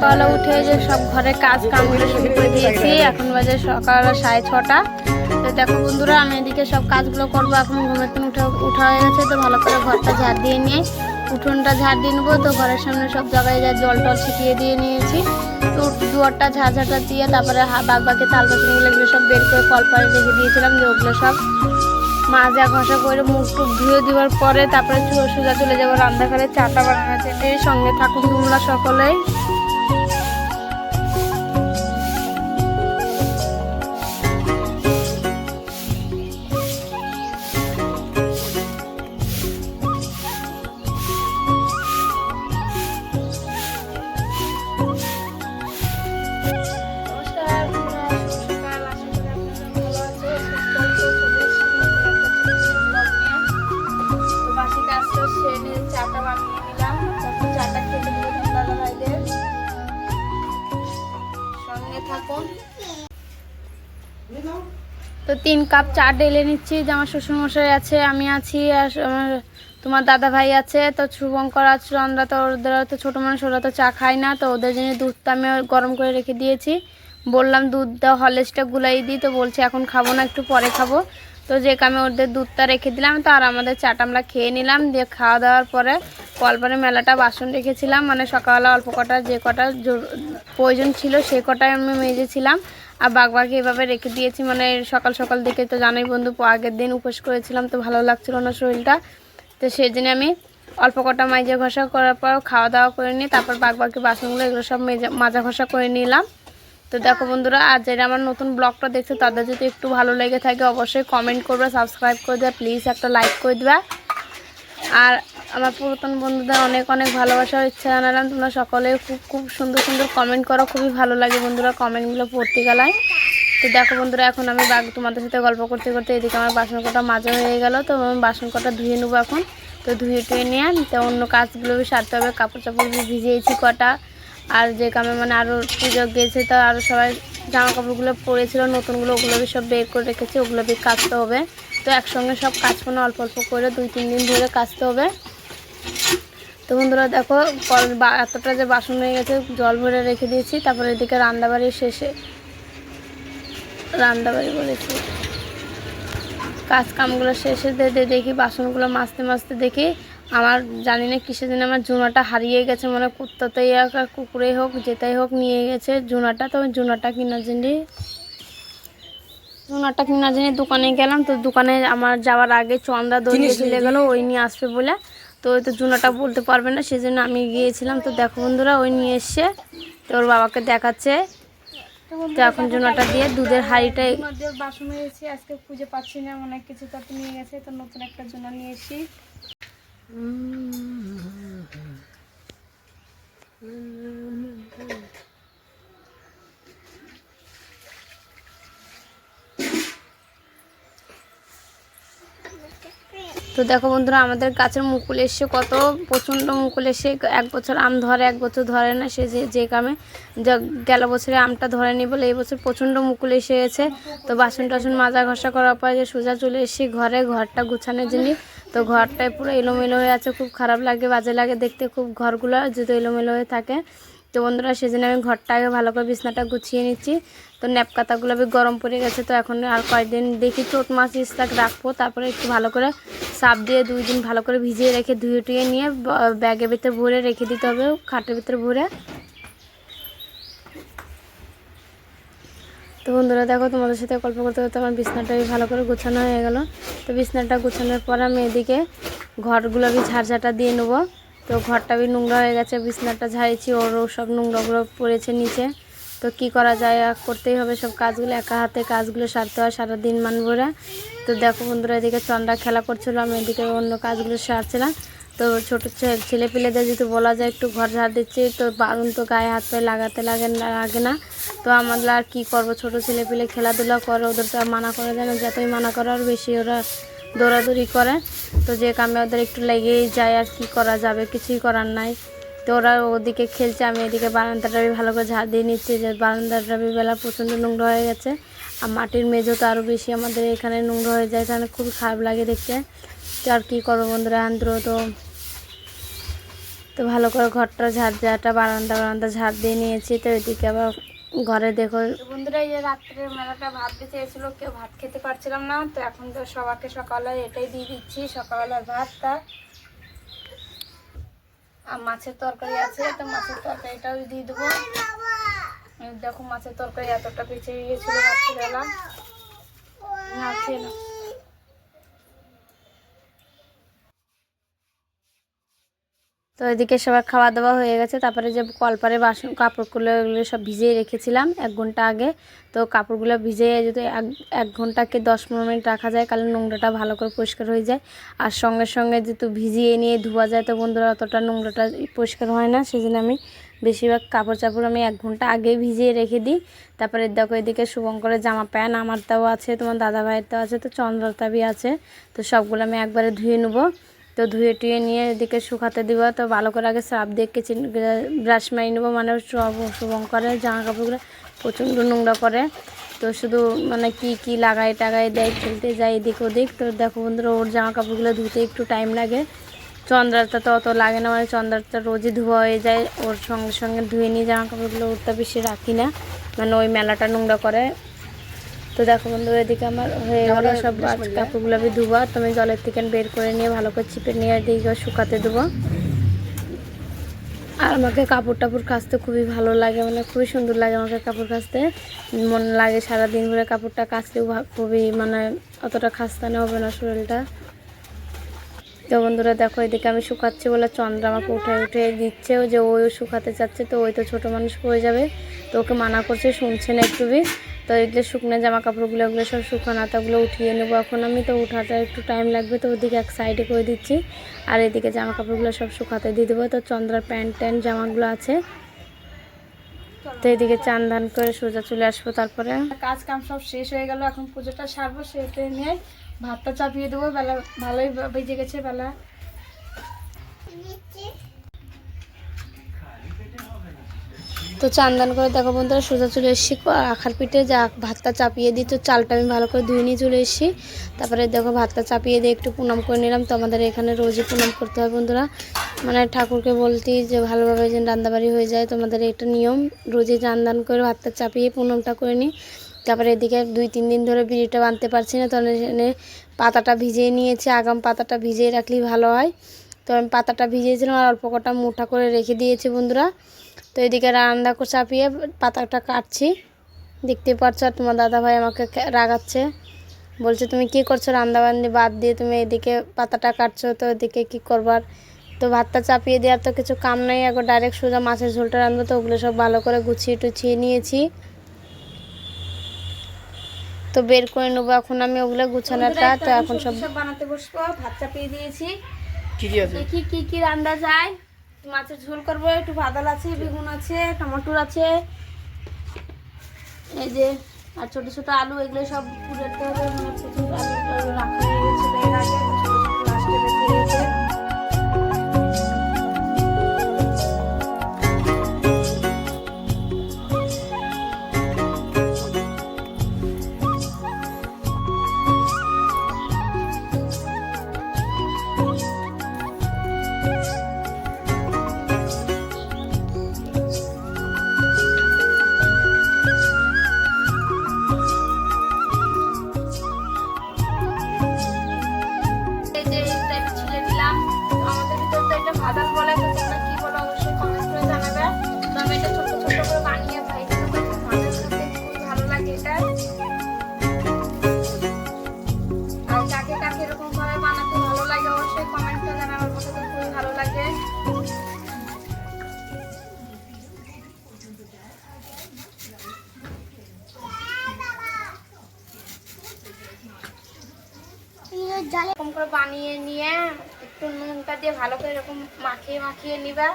সকালে উঠে যে সব ঘরে কাজ কামগুলো শুরু করে দিয়েছি। এখন বাজে সকাল সাড়ে ছটা। তো দেখো বন্ধুরা, আমি এদিকে সব কাজগুলো করব। এখন ঘুমের থেকে উঠে, উঠা হয়ে গেছে, তো ভালো করে ঘরটা ঝাড় দিয়ে নিয়ে উঠোনটা ঝাড় দিয়ে নেব। তো ঘরের সামনে সব জায়গায় যা জল টল ছিটিয়ে দিয়ে নিয়েছি। তো দুয়ারটা ঝাড় ঝাঁটা দিয়ে তারপরে বাদ বাকি তাল পাখিগুলো এগুলো সব বের করে কলপারে রেখে দিয়েছিলাম যে ওগুলো সব মাজা ঘষা করে মুখ টুক ধুয়ে দেওয়ার পরে তারপরে সোজা চলে যাব রান্নাঘরে। চাটা বানানো যেতে সঙ্গে থাকুন তোমরা সকলেই। তিন কাপ চা ঢেলে নিচ্ছি, যে আমার শ্বশুরমশাই আছে, আমি আছি, আর তোমার দাদা ভাই আছে, তো শুভঙ্কর আছে আমরা তো ওদের তো ছোটো মানুষ, ওরা তো চা খায় না, তো ওদের জন্য দুধটা আমি গরম করে রেখে দিয়েছি। বললাম দুধটা হলেসটা গুলাই দিই, তো বলছে এখন খাব না, একটু পরে খাব। তো যে কামে ওদের দুধটা রেখে দিলাম, তো আর আমাদের চাটা আমরা খেয়ে নিলাম, দিয়ে খাওয়া দাওয়ার পরে কলপারে মেলাটা বাসন রেখেছিলাম মানে সকালবেলা অল্প কটা যে কটা প্রয়োজন ছিল, সে কটাই আমি মেজেছিলাম। আর বাগবাগি এভাবে রেখে দিয়েছি। মানে সকাল সকাল দেখে তো জানোই বন্ধু আগের দিন উপোস করেছিলাম তো ভালো লাগছিল না শরীরটা। তো সেই জন্য আমি অল্প কটা মাইজা ঘষা করার পর খাওয়া দাওয়া করে নিয়ে, তারপর বাগবাকি বাসনগুলো এগুলো সব মেজা, মাজা ঘষা করে নিলাম। তো দেখো বন্ধুরা, আর যারা আমার নতুন ব্লগটা দেখছে, তাদের যদি একটু ভালো লেগে থাকে, অবশ্যই কমেন্ট করবে সাবস্ক্রাইব করে দেবে প্লিজ একটা লাইক করে দেবে। আর আমার পুরাতন বন্ধুদের অনেক অনেক ভালোবাসার ইচ্ছা জানালাম। তোমরা সকলে খুব খুব সুন্দর সুন্দর কমেন্ট করো। খুবই ভালো লাগে বন্ধুরা কমেন্টগুলো পড়তে গেলায়। তো দেখো বন্ধুরা, এখন আমি বাগ তোমাদের সাথে গল্প করতে করতে এদিকে আমার বাসন কটা মাজা হয়ে গেল। তো আমি বাসন কটা ধুয়ে নেব এখন। তো ধুয়ে টুয়ে নিয়ে তো অন্য কাজগুলো সারতে হবে। কাপড় চাপড় ভিজিয়েছি কটা। আর যে কামে মানে আরও পুজো গেছে, তো আরও সবাই জামা কাপড়গুলো পরেছিল। নতুনগুলো ওগুলো সব বের করে রেখেছি। ওগুলো কাচতে হবে। তো একসঙ্গে সব কাজ কোনো অল্প অল্প করে দুই, তিন দিন ধরে কাচতে হবে। তো বন্ধুরা দেখো এতটা যে বাসন হয়ে গেছে জল ভরে রেখে দিয়েছি তারপরে এদিকে রান্নাবাড়ির শেষে রান্নাবাড়ি বলেছি। কাজ কামগুলো শেষে দিয়ে দেখি বাসনগুলো মাজতে মাজতে দেখি। আমার জানি না কিসের জন্য আমার জুনাটা হারিয়ে গেছে মানে কুত্তাতেই হোক আর কুকুরেই হোক যেটাই হোক নিয়ে গেছে জুনাটা তো ওই জুনাটা কেনার জন্য জুনাটা কেনার জন্য দোকানে গেলাম তো দোকানে আমার যাওয়ার আগে চন্দা দৌড়িয়ে চলে গেলো ওই নিয়ে আসবে বলে। তো ওই তো জুনাটা বলতে পারবে না সেই জন্য আমি গিয়েছিলাম। তো দেখো বন্ধুরা ওই নিয়ে এসছে তো ওর বাবাকে দেখাচ্ছে। তো এখন জুনাটা দিয়ে দুধের হাঁড়িটাই বাসন হয়েছে আজকে খুঁজে পাচ্ছি না অনেক কিছু তো নিয়ে গেছে তো নতুন একটা জুনা নিয়েছি। তো দেখো বন্ধুরা, আমাদের গাছের মুকুল এসে কত প্রচণ্ড মুকুল এসে এক বছর আম ধরে, এক বছর ধরে না, সে যে যে কামে গেল বছরে আমটা ধরেনি বলে এই বছর প্রচণ্ড মুকুল এসে গেছে। তো বাসন টাসন মাজা ঘষা করার পর যে সোজা চলে এসে ঘরে, ঘরটা গুছানোর জন্য। তো ঘরটায় পুরো এলোমেলো হয়ে আছে, খুব খারাপ লাগে, বাজে লাগে দেখতে। খুব ঘরগুলো যদি এলোমেলো হয়ে থাকে। তো বন্ধুরা, সেজন্য আমি ঘরটা আগে ভালো করে বিছনাটা গুছিয়ে নিচ্ছি। তো ন্যাপকাতাগুলো আমি গরম পড়ে গেছে, তো এখন আর কয়েকদিন দেখি চোট মাছ ইস্তাক রাখব, তারপরে একটু ভালো করে সাপ দিয়ে দুই দিন ভালো করে ভিজিয়ে রেখে ধুয়ে টুয়ে নিয়ে ব্যাগের ভিতরে ভরে রেখে দিতে হবে, খাটের ভিতরে ভরে। তো বন্ধুরা, দেখো তোমাদের সাথে গল্প করতে করতে আমার বিছনাটা ভালো করে গোছানো হয়ে গেল। তো বিছনাটা গোছানোর পর আমি এদিকে ঘরগুলো আমি ঝাড়ঝাটা দিয়ে নেব। তো ঘরটা বি নোংরা হয়ে গেছে, বিছনাটা ঝাড়িয়েছি ওরও সব নোংরাগুলো পড়েছে নিচে। তো কি করা যায় করতেই হবে সব কাজগুলো, একা হাতে কাজগুলো সারতে হয় সারাদিন মানবরা তো দেখো বন্ধুরা, এদিকে চন্দ্রা খেলা করছিল, আমি এদিকে অন্য কাজগুলো সারছিলাম। তো ছোটো ছেলে পেলেদের যদি বলা যায় একটু ঘর ঝাড় দিচ্ছি, তো বারণ তো গায়ে হাত পায়ে লাগাতে লাগে না লাগে না। তো আমরা আর কী করব? ছোটো ছেলে পেলে খেলাধুলা করে ওদের তো আর মানা করা যায় না, যতই মানা করে, আর বেশি ওরা দৌড়াদৌড়ি করে। তো যে কামে ওদের একটু লেগেই যায় আর কি করা যাবে, কিছুই করার নাই। তো ওরা ওদিকে খেলছে, আমি এদিকে বারান্দাটা ভালো করে ঝাড় দিয়ে নিচ্ছি, যে বারান্দাটা বেলা প্রচণ্ড নোংরা হয়ে গেছে। আর মাটির মেঝো তো আরও বেশি আমাদের এখানে নোংরা হয়ে যায়, তাহলে খুব খারাপ লাগে দেখতে। তো আর কী করব বন্ধুরা, আন্দ্র তো তো ভালো করে ঘরটা ঝাড় দেওয়াটা, বারান্দা বারান্দা ঝাড় দিয়ে নিয়েছি। তো এদিকে আবার ঘরে দেখো। বন্ধুরা, এই যে রাত্রে মেলাটা ভাত দিতে এসেছিল কেউ ভাত খেতে পারছিলাম না, তো এখন তো সবাইকে সকালে এটাই দিয়ে দিচ্ছি সকালবেলার ভাতটা। আর মাছের তরকারি আছে, তো মাছের তরকারিটাও দিয়ে দেবো। দেখো, মাছের তরকারি এতটা বেঁচে গিয়েছিল রাত্রিবেলা। না, খেয়ে নাও। তো এদিকে সবার খাওয়া দাওয়া হয়ে গেছে। তারপরে যে কলপারে বাসন, কাপড়গুলো এগুলো সব ভিজিয়ে রেখেছিলাম এক ঘণ্টা আগে। তো কাপড়গুলো ভিজিয়ে যদি এক এক ঘন্টাকে দশ পনেরো মিনিট রাখা যায় কারণ নোংরাটা ভালো করে পরিষ্কার হয়ে যায়। আর সঙ্গে সঙ্গে যেহেতু ভিজিয়ে নিয়ে ধোয়া যায়, তো বন্ধুরা অতটা নোংরাটা পরিষ্কার হয় না। সেই আমি বেশিরভাগ কাপড় চাপড় আমি এক ঘণ্টা আগে ভিজিয়ে রেখে দিই। তারপরে দেখো এদিকে শুভঙ্করের জামা প্যান্ট আমারটাও আছে, তোমার দাদা ভাইয়েরটাও আছে, তো চন্দ্রতাবি আছে। তো সবগুলো আমি একবারে ধুয়ে নেব। তো ধুয়ে টুয়ে নিয়ে এদিকে শুকাতে দিব। তো ভালো করে আগে সার্ফ দিয়ে কেচে ব্রাশ মারি নেব। মানে সব করে জামা কাপড়গুলো প্রচণ্ড নোংরা করে তো শুধু মানে কি কি লাগাই টাগাই দেয় খেলতে যায় এদিক ওদিক। তো দেখো বন্ধুরা, ওর জামা কাপড়গুলো ধুতে একটু টাইম লাগে। চন্দ্রাটা তো অত লাগে না। মানে চন্দ্রাটা রোজই ধোয়া হয়ে যায়। ওর সঙ্গে সঙ্গে ধুয়ে নিয়ে জামা কাপড়গুলো ওরটা বেশি রাখি না। মানে ওই মেলাটা নোংরা করে। তো দেখো বন্ধু এদিকে আমার হয়ে গেল সব কাপড়গুলো আমি ধুবো তুমি জলের থেকে বের করে নিয়ে ভালো করে চিপে নিয়ে এদিকে শুকাতে দেবো আর আমাকে কাপড় টাপড় কাচতে খুবই ভালো লাগে মানে খুবই সুন্দর লাগে আমাকে কাপড় কাচতে। মনে লাগে সারাদিন ধরে কাপড়টা কাচতেও খুবই মানে অতটা খাস্তানে হবে না শরীরটা। তো বন্ধুরা, দেখো এদিকে আমি শুকাচ্ছি বলে চন্দ্র আমাকে উঠে উঠে দিচ্ছে যে ওই শুকাতে চাচ্ছে, তো ওই তো ছোটো মানুষ পড়ে যাবে। তো ওকে মানা করছে, শুনছে না একটু বি তো এগুলো শুকনো জামা কাপড়গুলো ওগুলো সব শুকানো তাগুলো উঠিয়ে নেব। এখন আমি তো উঠাতে একটু টাইম লাগবে, তো ওদিকে এক সাইডে করে দিচ্ছি। আর এদিকে জামা কাপড়গুলো সব শুকাতে দিয়ে দেবো। তো চন্দ্রার প্যান্ট ট্যান্ট জামাগুলো আছে। তো এদিকে চান ধান করে সোজা চলে আসব তারপরে। কাজ কাম সব শেষ হয়ে গেল, এখন পুজোটা সারবো সেটা নিয়ে ভাতটা চাপিয়ে দেবো। বেলা ভালোই বেজে গেছে বেলা। তো চান্দান করে দেখো বন্ধুরা, সোজা চলে এসেছি আখার পিঠে, যা ভাতটা চাপিয়ে দিই। তো চালটা আমি ভালো করে ধুয়ে নিয়ে চলে এসেছি। তারপরে দেখো ভাতটা চাপিয়ে দিয়ে একটু প্রণাম করে নিলাম। তো আমাদের এখানে রোজই প্রণাম করতে হয় বন্ধুরা। মানে ঠাকুরকে বলতে যে ভালোভাবে যেন রান্নাবাড়ি হয়ে যায়। তোমাদের এটা নিয়ম, রোজই চান্দান করে ভাতটা চাপিয়ে প্রণামটা করে নিই। তারপরে এদিকে দুই, তিন দিন ধরে বিড়িটা বাঁধতে পারছি না। তখন এখানে পাতাটা ভিজিয়ে নিয়েছি। আগাম পাতাটা ভিজিয়ে রাখলেই ভালো হয়। তো আমি পাতাটা ভিজিয়েছিলাম আর অল্প কটা মুঠা করে রেখে দিয়েছি বন্ধুরা। তো এদিকে রান্না করে চাপিয়ে পাতাটা কাটছি। দেখতে পাচ্ছ তোমার দাদা ভাই আমাকে রাগাচ্ছে। বলছে তুমি কি করছ? রান্নাবান্নি বাদ দিয়ে তুমি এদিকে পাতাটা কাটছো তো এদিকে কি করবার? তো ভাতটা চাপিয়ে দেওয়ার তো কিছু কাম নাই। এখন ডাইরেক্ট সোজা মাছের ঝোলটা রান্নবো তো ওগুলো সব ভালো করে গুছিয়ে টুছিয়ে নিয়েছি। তো বের করে নেব এখন আমি ওগুলো গুছানোটা। তো এখন সব বানাতে বসবো ভাত চাপিয়ে দিয়েছি। কি কি রান্না যায়। মাছের ঝোল করব, একটু বাদাল আছে, বেগুন আছে, টমাটোর আছে। এই যে, আর ছোট ছোট আলু, এগুলো সব পুড়াতে হবে মানে আলু রাখা হয়ে গেছিল করে বানিয়ে খুব ভালো লাগে এটা। আর কাকে কাকে এরকম ভাবে বানাতে ভালো লাগে অবশ্যই করে আমার তো খুবই ভালো লাগে। এরকম করে বানিয়ে নিয়ে একটু নুনটা দিয়ে ভালো করে এরকম মাখিয়ে মাখিয়ে নিবা।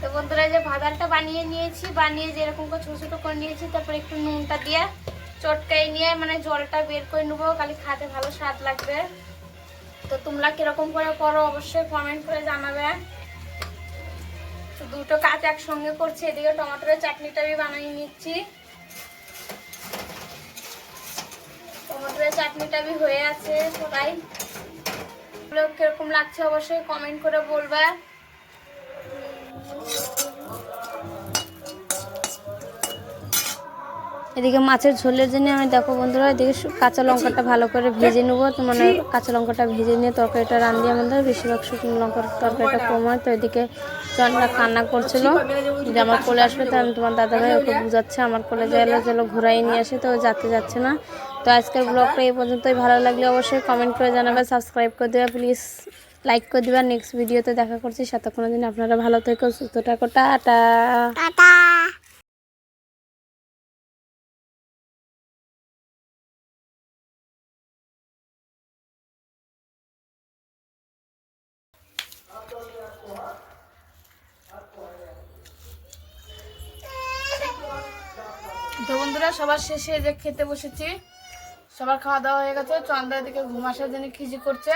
তো বন্ধুরা যে ভাজালটা বানিয়ে নিয়েছি, বানিয়ে যে এরকম করে ছোটো ছোটো করে নিয়েছি, তারপরে একটু নুনটা দিয়ে চটকাই নিয়ে মানে জলটা বের করে নেব, খালি খাতে ভালো স্বাদ লাগবে। তো তোমরা কীরকম করে করো অবশ্যই কমেন্ট করে জানাবে। দুটো কাজ একসঙ্গে করছি, এদিকে টমেটোর চাটনিটা আমি বানিয়ে নিচ্ছি। টমেটোর চাটনিটা আমি হয়ে আছে সবাই। কীরকম লাগছে অবশ্যই কমেন্ট করে বলবে। এদিকে মাছের ঝোলের জন্য আমি, দেখো বন্ধুরা, এদিকে কাঁচা লঙ্কাটা ভালো করে ভেজে নেব। মানে কাঁচা লঙ্কাটা ভেজে নিয়ে তরকারিটা রান্ধি আমাদের বেশিরভাগ শুকনো লঙ্কার তরকারিটা কম হয়। তো এদিকে চন্দ্রা কান্না করছিল যে আমার কোলে আসবে, তো আমি তোমার দাদাভাই ওকে বুঝাচ্ছে। আমার কোলে গেলে চলো ঘুরাই নিয়ে আসে, তো যেতে যাচ্ছে না। তো আজকের ব্লগটা এই পর্যন্তই। ভালো লাগলে অবশ্যই কমেন্ট করে জানাবে সাবস্ক্রাইব করে দেবে। প্লিজ লাইক করে দেবে। নেক্সট ভিডিওতে দেখা করছি। সাথে কোনো দিন আপনারা ভালো থেকো, সুস্থ থাকো। টাটা। তো বন্ধুরা, সবার শেষে যে খেতে বসেছি, সবার খাওয়া দাওয়া হয়ে গেছে। চন্দ্রার দিকে ঘুম আসার জন্য খিজি করছে।